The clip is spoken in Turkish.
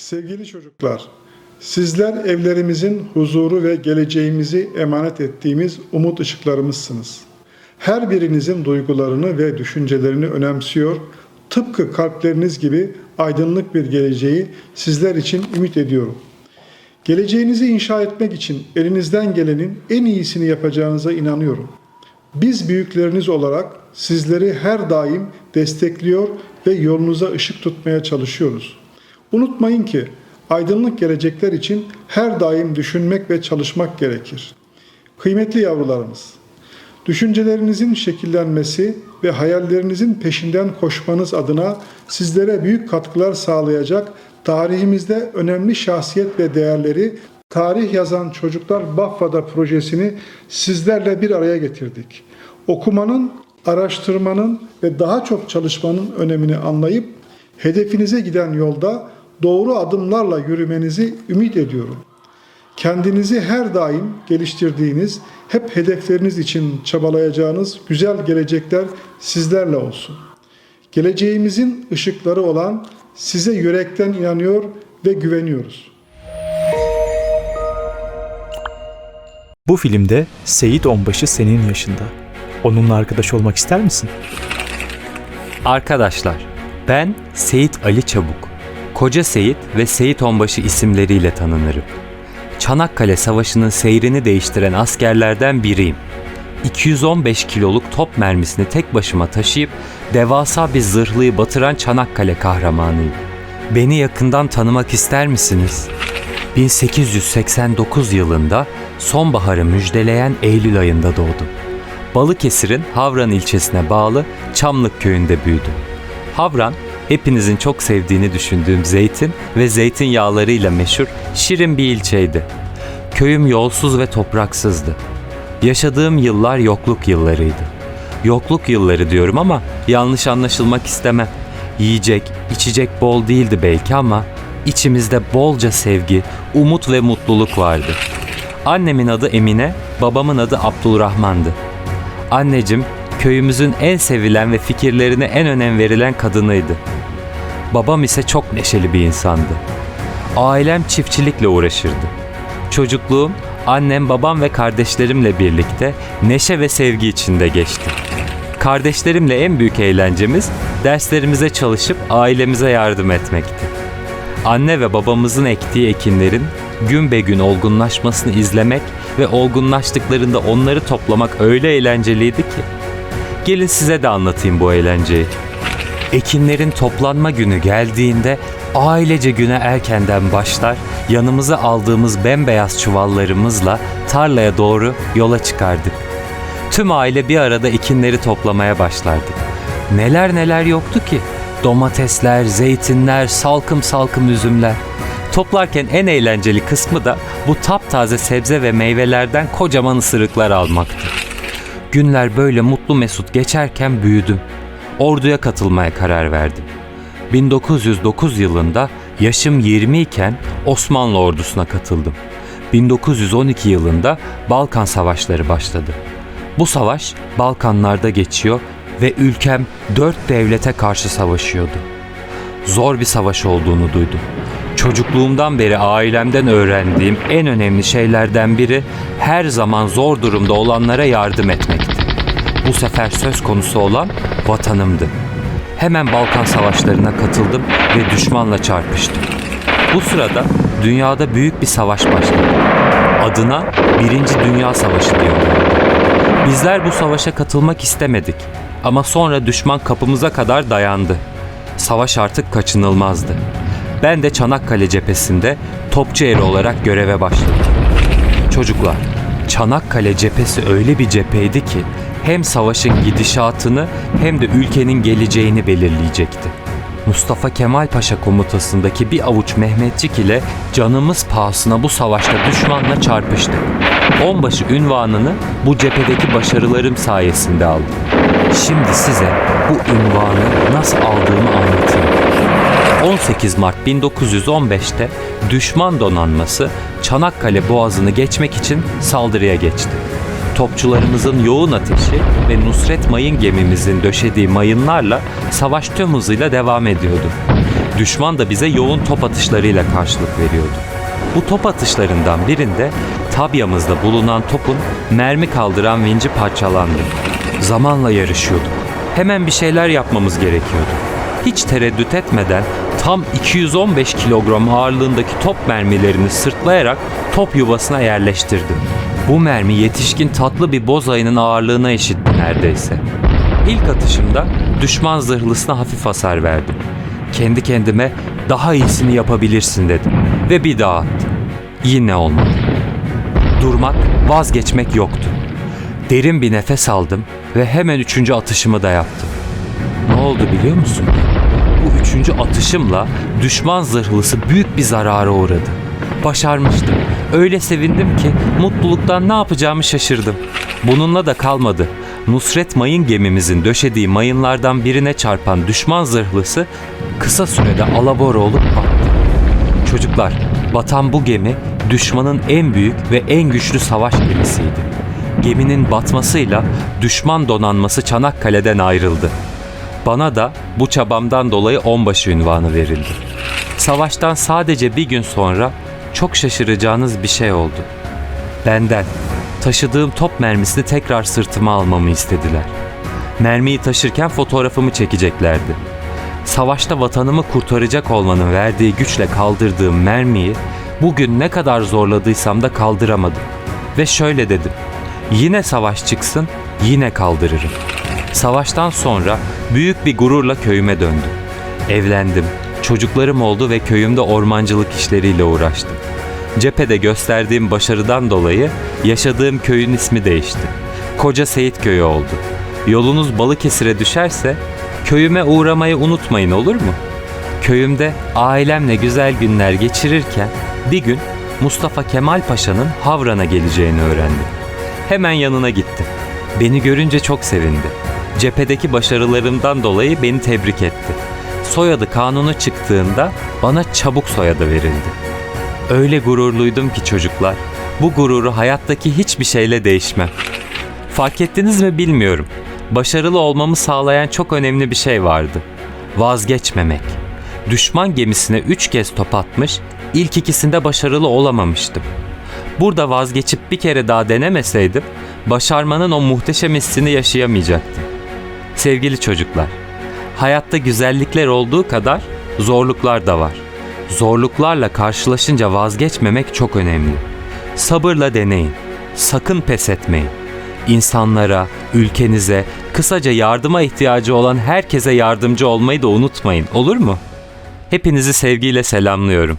Sevgili çocuklar, sizler evlerimizin huzuru ve geleceğimizi emanet ettiğimiz umut ışıklarımızsınız. Her birinizin duygularını ve düşüncelerini önemsiyor, tıpkı kalpleriniz gibi aydınlık bir geleceği sizler için ümit ediyorum. Geleceğinizi inşa etmek için elinizden gelenin en iyisini yapacağınıza inanıyorum. Biz büyükleriniz olarak sizleri her daim destekliyor ve yolunuza ışık tutmaya çalışıyoruz. Unutmayın ki aydınlık gelecekler için her daim düşünmek ve çalışmak gerekir. Kıymetli yavrularımız, düşüncelerinizin şekillenmesi ve hayallerinizin peşinden koşmanız adına sizlere büyük katkılar sağlayacak tarihimizde önemli şahsiyet ve değerleri Tarih Yazan Çocuklar Baffa'da projesini sizlerle bir araya getirdik. Okumanın, araştırmanın ve daha çok çalışmanın önemini anlayıp hedefinize giden yolda doğru adımlarla yürümenizi ümit ediyorum. Kendinizi her daim geliştirdiğiniz, hep hedefleriniz için çabalayacağınız güzel gelecekler sizlerle olsun. Geleceğimizin ışıkları olan size yürekten inanıyor ve güveniyoruz. Bu filmde Seyit Onbaşı senin yaşında. Onunla arkadaş olmak ister misin? Arkadaşlar, ben Seyit Ali Çabuk. Koca Seyit ve Seyit Onbaşı isimleriyle tanınırım. Çanakkale Savaşı'nın seyrini değiştiren askerlerden biriyim. 215 kiloluk top mermisini tek başıma taşıyıp devasa bir zırhlıyı batıran Çanakkale kahramanıyım. Beni yakından tanımak ister misiniz? 1889 yılında sonbaharı müjdeleyen Eylül ayında doğdum. Balıkesir'in Havran ilçesine bağlı Çamlık köyünde büyüdüm. Havran, hepinizin çok sevdiğini düşündüğüm zeytin ve zeytin yağlarıyla meşhur şirin bir ilçeydi. Köyüm yolsuz ve topraksızdı. Yaşadığım yıllar yokluk yıllarıydı. Yokluk yılları diyorum ama yanlış anlaşılmak istemem. Yiyecek, içecek bol değildi belki ama içimizde bolca sevgi, umut ve mutluluk vardı. Annemin adı Emine, babamın adı Abdülrahman'dı. Annecim köyümüzün en sevilen ve fikirlerine en önem verilen kadınıydı. Babam ise çok neşeli bir insandı. Ailem çiftçilikle uğraşırdı. Çocukluğum annem, babam ve kardeşlerimle birlikte neşe ve sevgi içinde geçti. Kardeşlerimle en büyük eğlencemiz derslerimize çalışıp ailemize yardım etmekti. Anne ve babamızın ektiği ekinlerin gün be gün olgunlaşmasını izlemek ve olgunlaştıklarında onları toplamak öyle eğlenceliydi ki. Gelin size de anlatayım bu eğlenceyi. Ekinlerin toplanma günü geldiğinde ailece güne erkenden başlar, yanımıza aldığımız bembeyaz çuvallarımızla tarlaya doğru yola çıkardık. Tüm aile bir arada ekinleri toplamaya başlardık. Neler neler yoktu ki. Domatesler, zeytinler, salkım salkım üzümler. Toplarken en eğlenceli kısmı da bu taptaze sebze ve meyvelerden kocaman ısırıklar almaktı. Günler böyle mutlu mesut geçerken büyüdüm. Orduya katılmaya karar verdim. 1909 yılında yaşım 20 iken Osmanlı ordusuna katıldım. 1912 yılında Balkan Savaşları başladı. Bu savaş Balkanlarda geçiyor ve ülkem dört devlete karşı savaşıyordu. Zor bir savaş olduğunu duydum. Çocukluğumdan beri ailemden öğrendiğim en önemli şeylerden biri her zaman zor durumda olanlara yardım etmekti. Bu sefer söz konusu olan vatanımdı. Hemen Balkan savaşlarına katıldım ve düşmanla çarpıştım. Bu sırada dünyada büyük bir savaş başladı. Adına Birinci Dünya Savaşı diyorlar. Bizler bu savaşa katılmak istemedik ama sonra düşman kapımıza kadar dayandı. Savaş artık kaçınılmazdı. Ben de Çanakkale cephesinde topçu eri olarak göreve başladım. Çocuklar, Çanakkale cephesi öyle bir cepheydi ki hem savaşın gidişatını hem de ülkenin geleceğini belirleyecekti. Mustafa Kemal Paşa komutasındaki bir avuç Mehmetçik ile canımız pahasına bu savaşta düşmanla çarpıştık. Onbaşı ünvanını bu cephedeki başarılarım sayesinde aldım. Şimdi size bu ünvanı nasıl aldığımı anlatayım. 18 Mart 1915'te düşman donanması Çanakkale Boğazı'nı geçmek için saldırıya geçti. Topçularımızın yoğun ateşi ve Nusret Mayın gemimizin döşediği mayınlarla savaş tüm hızıyla devam ediyordu. Düşman da bize yoğun top atışlarıyla karşılık veriyordu. Bu top atışlarından birinde tabyamızda bulunan topun mermi kaldıran vinci parçalandı. Zamanla yarışıyorduk. Hemen bir şeyler yapmamız gerekiyordu. Hiç tereddüt etmeden tam 215 kilogram ağırlığındaki top mermilerini sırtlayarak top yuvasına yerleştirdim. Bu mermi yetişkin tatlı bir boz ayının ağırlığına eşitti neredeyse. İlk atışımda düşman zırhlısına hafif hasar verdim. Kendi kendime daha iyisini yapabilirsin dedim ve bir daha attım. Yine olmadı. Durmak, vazgeçmek yoktu. Derin bir nefes aldım ve hemen üçüncü atışımı da yaptım. Ne oldu biliyor musun? Üçüncü atışımla düşman zırhlısı büyük bir zarara uğradı. Başarmıştım. Öyle sevindim ki mutluluktan ne yapacağımı şaşırdım. Bununla da kalmadı. Nusret mayın gemimizin döşediği mayınlardan birine çarpan düşman zırhlısı kısa sürede alabora olup battı. Çocuklar, batan bu gemi düşmanın en büyük ve en güçlü savaş gemisiydi. Geminin batmasıyla düşman donanması Çanakkale'den ayrıldı. Bana da bu çabamdan dolayı onbaşı ünvanı verildi. Savaştan sadece bir gün sonra çok şaşıracağınız bir şey oldu. Benden taşıdığım top mermisini tekrar sırtıma almamı istediler. Mermiyi taşırken fotoğrafımı çekeceklerdi. Savaşta vatanımı kurtaracak olmanın verdiği güçle kaldırdığım mermiyi bugün ne kadar zorladıysam da kaldıramadım. Ve şöyle dedim. Yine savaş çıksın, yine kaldırırım. Savaştan sonra büyük bir gururla köyüme döndüm. Evlendim, çocuklarım oldu ve köyümde ormancılık işleriyle uğraştım. Cephede gösterdiğim başarıdan dolayı yaşadığım köyün ismi değişti. Koca Seyit Köyü oldu. Yolunuz Balıkesir'e düşerse köyüme uğramayı unutmayın olur mu? Köyümde ailemle güzel günler geçirirken bir gün Mustafa Kemal Paşa'nın Havran'a geleceğini öğrendim. Hemen yanına gittim. Beni görünce çok sevindi. Cephedeki başarılarımdan dolayı beni tebrik etti. Soyadı kanunu çıktığında bana çabuk soyadı verildi. Öyle gururluydum ki çocuklar. Bu gururu hayattaki hiçbir şeyle değişmem. Fark ettiniz mi bilmiyorum. Başarılı olmamı sağlayan çok önemli bir şey vardı. Vazgeçmemek. Düşman gemisine üç kez top atmış, ilk ikisinde başarılı olamamıştım. Burada vazgeçip bir kere daha denemeseydim, başarmanın o muhteşem hissini yaşayamayacaktım. Sevgili çocuklar, hayatta güzellikler olduğu kadar zorluklar da var. Zorluklarla karşılaşınca vazgeçmemek çok önemli. Sabırla deneyin. Sakın pes etmeyin. İnsanlara, ülkenize, kısaca yardıma ihtiyacı olan herkese yardımcı olmayı da unutmayın. Olur mu? Hepinizi sevgiyle selamlıyorum.